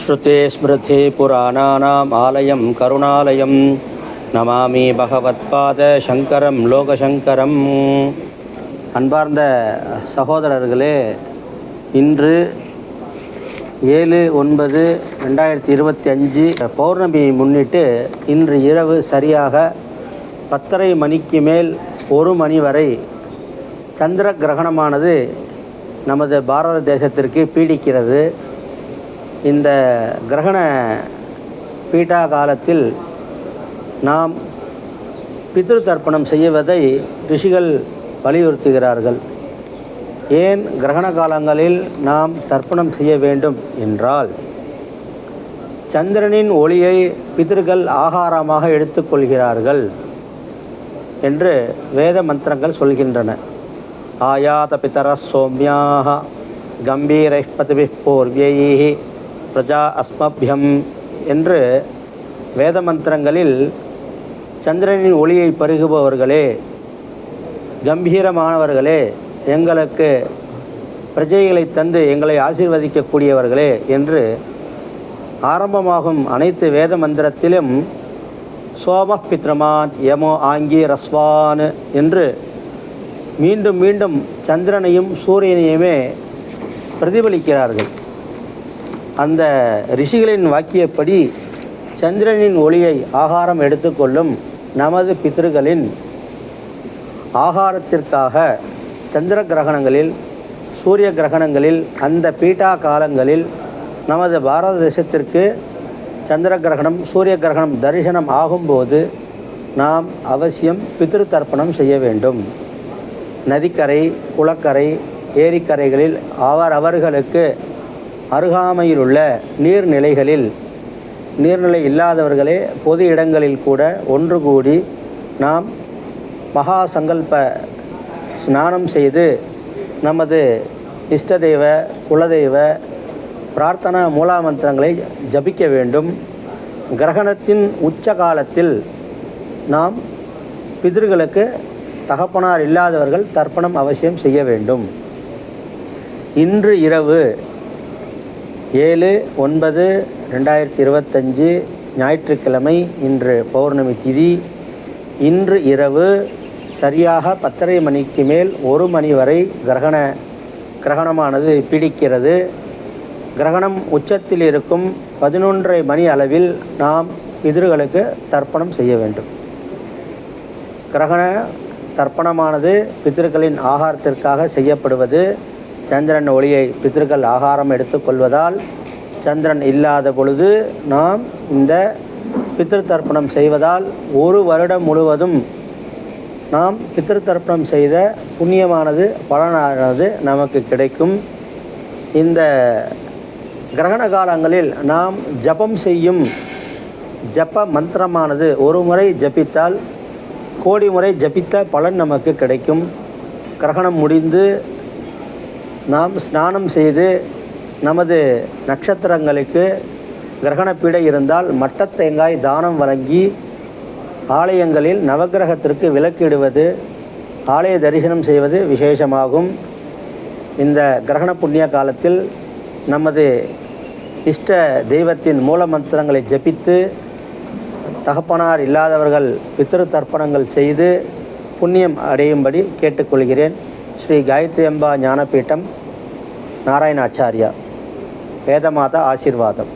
ஸ்ருதே ஸ்மிருதி புராணானாம் ஆலயம் கருணாலயம் நமாமி பகவத்பாத சங்கரம் லோகசங்கரம் அன்பார்ந்த சகோதரர்களே இன்று ஏழு ஒன்பது ரெண்டாயிரத்தி இருபத்தி அஞ்சு பௌர்ணமியை முன்னிட்டு இன்று இரவு சரியாக பத்தரை மணிக்கு மேல் ஒரு மணி வரை சந்திர கிரகணமானது நமது பாரத தேசத்திற்கு பீடிக்கிறது. இந்த கிரகண பீட்டா காலத்தில் நாம் பித்ரு தர்ப்பணம் செய்வதை ரிஷிகள் வலியுறுத்துகிறார்கள். ஏன் கிரகண காலங்களில் நாம் தர்ப்பணம் செய்ய வேண்டும் என்றால் சந்திரனின் ஒளியை பிதர்கள் ஆகாரமாக எடுத்துக்கொள்கிறார்கள் என்று வேத மந்திரங்கள் சொல்கின்றன. ஆயாத பிதர சோம்யாக கம்பீரை பதிபி போர்வியை பிரஜா அஸ்மபியம் என்று வேத மந்திரங்களில் சந்திரனின் ஒளியை பருகுபவர்களே கம்பீரமானவர்களே எங்களுக்கு பிரஜைகளை தந்து எங்களை ஆசீர்வதிக்கக்கூடியவர்களே என்று ஆரம்பமாகும் அனைத்து வேத மந்திரத்திலும் சோம பித்ரமான் யமோ ஆங்கி ரஸ்வான் என்று மீண்டும் மீண்டும் சந்திரனையும் சூரியனையுமே பிரதிபலிக்கிறார்கள். அந்த ரிஷிகளின் வாக்கியப்படி சந்திரனின் ஒளியை ஆகாரம் எடுத்துக்கொள்ளும் நமது பித்ருகளின் ஆகாரத்திற்காக சந்திர கிரகணங்களில் சூரிய கிரகணங்களில் அந்த பீட்டா காலங்களில் நமது பாரத தேசத்திற்கு சந்திர கிரகணம் சூரிய கிரகணம் தரிசனம் ஆகும்போது நாம் அவசியம் பித்ரு தர்ப்பணம் செய்ய வேண்டும். நதிக்கரை குளக்கரை ஏரிக்கரைகளில் அவர் அவர்களுக்கு அருகாமையில் உள்ள நீர்நிலைகளில் நீர்நிலை இல்லாதவர்களே பொது இடங்களில் கூட ஒன்று கூடி நாம் மகா சங்கல்ப ஸ்நானம் செய்து நமது இஷ்டதெய்வ குலதெய்வ பிரார்த்தனா மூலாமந்திரங்களை ஜபிக்க வேண்டும். கிரகணத்தின் உச்ச காலத்தில் நாம் பிதர்களுக்கு தகப்பனார் இல்லாதவர்கள் தர்ப்பணம் அவசியம் செய்ய வேண்டும். இன்று இரவு ஏழு ஒன்பது ரெண்டாயிரத்தி இருபத்தஞ்சு ஞாயிற்றுக்கிழமை இன்று பௌர்ணமி திதி. இன்று இரவு சரியாக பத்தரை மணிக்கு மேல் ஒரு மணி வரை கிரகண கிரகணமானது பிடிக்கிறது. கிரகணம் உச்சத்தில் இருக்கும் பதினொன்றரை மணி அளவில் நாம் பிதிர்களுக்கு தர்ப்பணம் செய்ய வேண்டும். கிரகண தர்ப்பணமானது பித்திருக்களின் ஆகாரத்திற்காக செய்யப்படுவது. சந்திரன் ஒளியை பித்திருக்கள் ஆகாரம் எடுத்துக்கொள்வதால் சந்திரன் இல்லாத பொழுது நாம் இந்த பித்திரு தர்ப்பணம் செய்வதால் ஒரு வருடம் முழுவதும் நாம் பித்திரு தர்ப்பணம் செய்த புண்ணியமானது பலனானது நமக்கு கிடைக்கும். இந்த கிரகண காலங்களில் நாம் ஜபம் செய்யும் ஜப்ப மந்திரமானது ஒரு முறை ஜபித்தால் கோடி முறை ஜபித்த பலன் நமக்கு கிடைக்கும். கிரகணம் முடிந்து நாம் ஸ்நானம் செய்து நமது நட்சத்திரங்களுக்கு கிரகணப்பீடை இருந்தால் மட்ட தேங்காய் தானம் வழங்கி ஆலயங்களில் நவக்கிரகத்திற்கு விலக்கிடுவது ஆலய தரிசனம் செய்வது விசேஷமாகும். இந்த கிரகண புண்ணிய காலத்தில் நமது இஷ்ட தெய்வத்தின் மூல மந்திரங்களை ஜபித்து தகப்பனார் இல்லாதவர்கள் பித்திரு தர்ப்பணங்கள் செய்து புண்ணியம் அடையும்படி கேட்டுக்கொள்கிறேன். శ్రీ గాయత్రి అంబ జ్ఞానపీఠం నారాయణాచార్య. వేదమాత ఆశీర్వాదం.